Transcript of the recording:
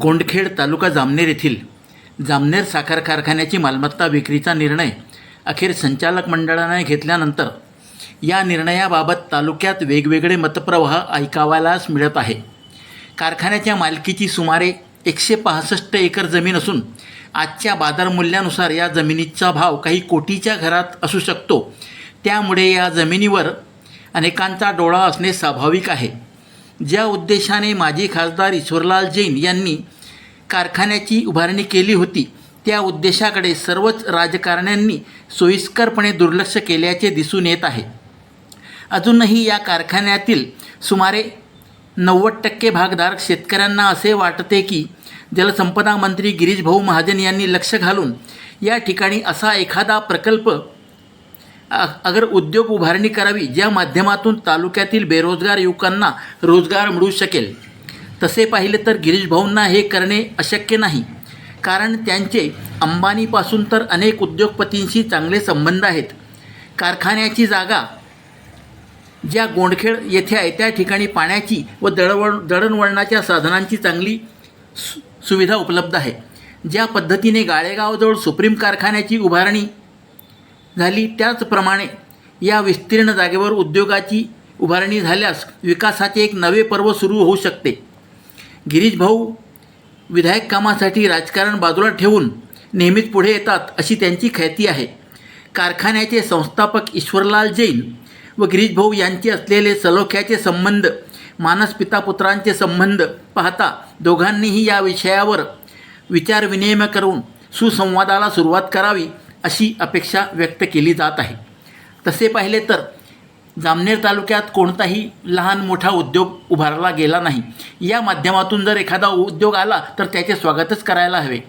गोंडखेड तालुका जामनेर येथील जामनेर साखर कारखान्याची मालमत्ता विक्रीचा निर्णय अखेर संचालक मंडळाने घेतल्यानंतर या निर्णयाबाबत तालुक्यात वेगवेगळे मतप्रवाह ऐकावायलाच मिळत आहे. कारखान्याच्या मालकीची सुमारे एकशे पासष्ट एकर जमीन असून आजच्या बाजारमूल्यानुसार या जमिनीचा भाव काही कोटीच्या घरात असू शकतो. त्यामुळे या जमिनीवर अनेकांचा डोळा असणे स्वाभाविक आहे. ज्या उद्देशाने माजी खासदार ईश्वरलाल जैन यांनी कारखान्याची उभारणी केली होती त्या उद्देशाकडे सर्वच राजकारण्यांनी सोयीस्करपणे दुर्लक्ष केल्याचे दिसून येत आहे. अजूनही या कारखान्यातील सुमारे नव्वद टक्के भागधारक शेतकऱ्यांना असे वाटते की जलसंपदा मंत्री गिरीशभाऊ महाजन यांनी लक्ष घालून या ठिकाणी असा एखादा प्रकल्प अगर उद्योग उभारणी करावी ज्या माध्यमातून तालुक्यातील बेरोजगार युवकांना रोजगार मिळू शकेल. तसे पाहिले तर गिरीश भाऊंना हे करणे अशक्य नाही. कारण त्यांचे अंबानीपासून तर अनेक उद्योगपतींशी चांगले संबंध आहेत. कारखान्याची जागा ज्या गोंडखेड येथे आहे त्या ठिकाणी पाण्याची व दळवळ दळणवळणाच्या साधनांची चांगली सु सुविधा उपलब्ध आहे. ज्या पद्धतीने गाळेगावजवळ सुप्रीम कारखान्याची उभारणी झाली. त्याचप्रमाणे या विस्तीर्ण जागेवर उद्योगाची उभारणी झाल्यास विकासाचे एक नवे पर्व सुरू होऊ शकते. गिरीश भाऊ विधायक कामासाठी राजकारण बाजूला ठेवून नेहमीच पुढे येतात अशी त्यांची ख्याती आहे. कारखान्याचे संस्थापक ईश्वरलाल जैन व गिरीश भाऊ यांचे असलेले सलोख्याचे संबंध मानस पितापुत्रांचे संबंध पाहता दोघांनीही या विषयावर विचारविनिमय करून सुसंवादाला सुरुवात करावी. अशी अपेक्षा व्यक्त केली जात आहे. तसे पाहिले तर जामनेर तालुक्यात कोणताही लहान मोठा उद्योग उभारला गेला नाही. या माध्यमातून जर एखादा उद्योग आला तर त्याचे स्वागतच करायला हवे.